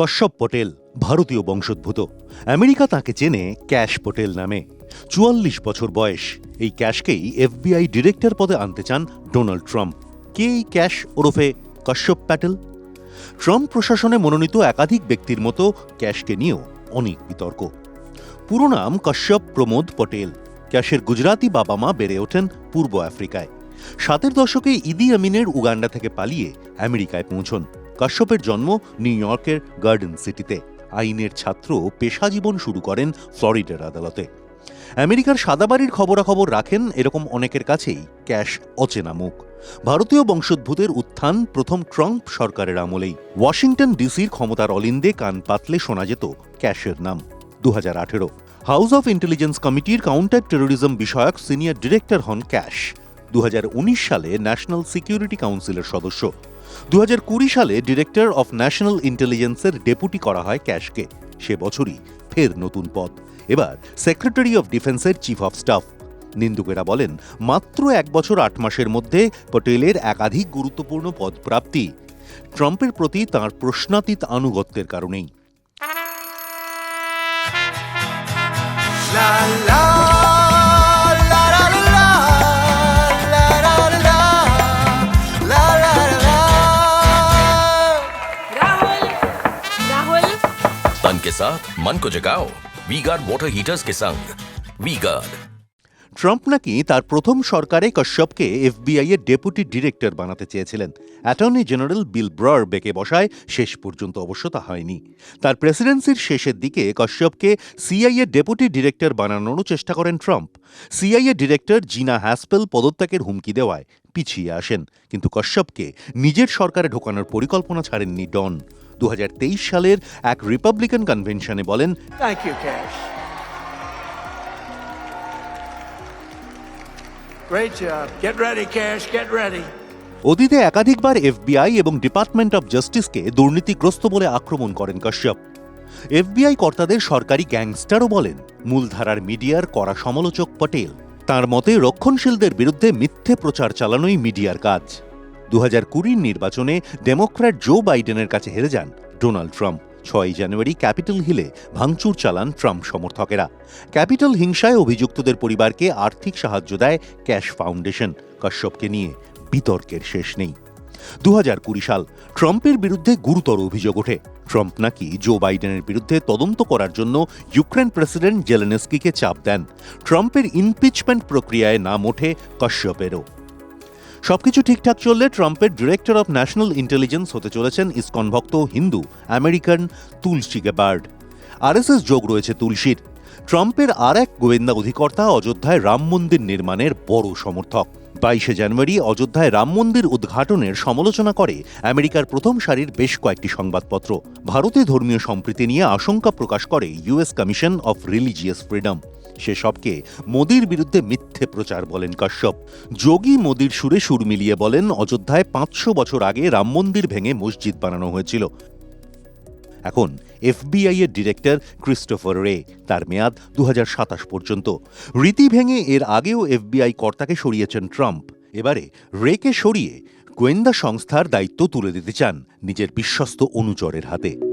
কশ্যপ পটেল ভারতীয় বংশোদ্ভূত। আমেরিকা তাকে চেনে ক্যাশ পটেল নামে। চুয়াল্লিশ বছর বয়স। এই ক্যাশকেই এফবিআই ডিরেক্টর পদে আনতে চান ডোনাল্ড ট্রাম্প। কে এই ক্যাশ ওরফে কশ্যপ প্যাটেল? ট্রাম্প প্রশাসনে মনোনীত একাধিক ব্যক্তির মতো ক্যাশকে নিয়েও অনেক বিতর্ক। পুরো নাম কশ্যপ প্রমোদ পটেল। ক্যাশের গুজরাতি বাবা মা বেড়ে ওঠেন পূর্ব আফ্রিকায়। সাতের দশকে ইদি আমিনের উগান্ডা থেকে পালিয়ে আমেরিকায় পৌঁছন। কাশ্যপের জন্ম নিউ ইয়র্কের গার্ডেন সিটিতে। আইনের ছাত্র পেশা জীবন শুরু করেন ফ্লোরিডার আদালতে। আমেরিকার সাদাবাড়ির খবরাখবর রাখেন এরকম অনেকের কাছেই, ক্যাশ অচেনা মুখ। ভারতীয় বংশোদ্ভূতের উত্থান প্রথম ট্রাম্প সরকারের আমলেই। ওয়াশিংটন ডিসির ক্ষমতার অলিন্দে কান পাতলে শোনা যেত ক্যাশের নাম। দু হাজার আঠেরো, হাউস অফ ইন্টেলিজেন্স কমিটির কাউন্টার টেরোরিজম বিষয়ক সিনিয়র ডিরেক্টর হন ক্যাশ। দু হাজার উনিশ সালে ন্যাশনাল সিকিউরিটি কাউন্সিলের সদস্য। দু হাজার কুড়ি সালে ডিরেক্টর অফ ন্যাশনাল ইন্টেলিজেন্সের ডেপুটি করা হয় ক্যাশকে। সে বছরই ফের নতুন পদ। এবার সেক্রেটারি অফ ডিফেন্সের চিফ অফ স্টাফ। নিন্দুকেরা বলেন, মাত্র এক বছর আট মাসের মধ্যে পটেলের একাধিক গুরুত্বপূর্ণ পদ প্রাপ্তি ট্রাম্পের প্রতি তাঁর প্রশ্নাতীত আনুগত্যের কারণেই। la के साथ मन को जगाओ वी गार्ड वाटर हीटर्स के संग वी गार्ड ট্রাম্প নাকি তার প্রথম সরকারে কশ্যপকে এফবিআই এর ডেপুটি ডিরেক্টর বানাতে চেয়েছিলেন অ্যাটর্নি জেনারেল বিল ব্রার বেকে বসায় শেষ পর্যন্ত অবশ্য তা হয়নি তার প্রেসিডেন্সির শেষের দিকে কশ্যপকে সিআই এর ডেপুটি ডিরেক্টর বানানোরও চেষ্টা করেন ট্রাম্প সিআই এর ডিরেক্টর জিনা হ্যাসপেল পদত্যাগের হুমকি দেওয়ায় পিছিয়ে আসেন কিন্তু কশ্যপকে নিজের সরকারে ঢোকানোর পরিকল্পনা ছাড়েননি ডন দু হাজার তেইশ সালের এক রিপাবলিকান কনভেনশনে বলেন Thank you, Cash. Great job. Get ready, Cash. Get ready. অতীতে একাধিকবার এফবিআই এবং ডিপার্টমেন্ট অব জাস্টিসকে দুর্নীতিগ্রস্ত বলে আক্রমণ করেন কাশ্যপ এফবিআই কর্তাদের সরকারি গ্যাংস্টারও বলেন মূলধারার মিডিয়ার কড়া সমালোচক পটেল তার মতে রক্ষণশীলদের বিরুদ্ধে মিথ্যে প্রচার চালানোই মিডিয়ার কাজ দু কুড়ির নির্বাচনে ডেমোক্র্যাট জো বাইডেনের কাছে হেরে যান ডোনাল্ড ট্রাম্প। ছয় জানুয়ারি ক্যাপিটাল হিলে ভাঙচুর চালান ট্রাম্প সমর্থকেরা। ক্যাপিটাল হিংসায় অভিযুক্তদের পরিবারকে আর্থিক সাহায্য দেয় ক্যাশ ফাউন্ডেশন। কাশ্যপকে নিয়ে বিতর্কের শেষ নেই। দু হাজার কুড়ি সাল ট্রাম্পের বিরুদ্ধে গুরুতর অভিযোগ ওঠে। ট্রাম্প নাকি জো বাইডেনের বিরুদ্ধে তদন্ত করার জন্য ইউক্রেন প্রেসিডেন্ট জেলেনস্কিকে চাপ দেন। ট্রাম্পের ইমপিচমেন্ট প্রক্রিয়ায় নাম ওঠে কশ্যপেরও। সবকিছু ঠিকঠাক চললে ট্রাম্পের ডিরেক্টর অব ন্যাশনাল ইন্টেলিজেন্স হতে চলেছেন ইসকন ভক্ত Hindu, American Tulsi Gabbard. RSS যোগ রয়েছে তুলসীর। ট্রাম্পের আর এক গোয়েন্দা অধিকর্তা অযোধ্যায় রাম মন্দির নির্মাণের বড় সমর্থক। বাইশে জানুয়ারি অযোধ্যায় রাম মন্দির উদ্ঘাটনের সমালোচনা করে আমেরিকার প্রথম সারির বেশ কয়েকটি সংবাদপত্র। ভারতে ধর্মীয় সম্প্রীতি নিয়ে আশঙ্কা প্রকাশ করে US commission of religious freedom. সেসবকে মোদির বিরুদ্ধে মিথ্যে প্রচার বলেন কাশ্যপ। যোগী মোদির সুরে সুর মিলিয়ে বলেন, অযোধ্যায় পাঁচশো বছর আগে রাম মন্দির ভেঙে মসজিদ বানানো হয়েছিল। এখন এফবিআই এর ডিরেক্টর ক্রিস্টোফার রে, তার মেয়াদ দু হাজার সাতাশ পর্যন্ত। রীতি ভেঙে এর আগেও এফবিআই কর্তাকে সরিয়েছেন ট্রাম্প। এবারে রেকে সরিয়ে গোয়েন্দা সংস্থার দায়িত্ব তুলে দিতে চান নিজের বিশ্বস্ত অনুচরের হাতে।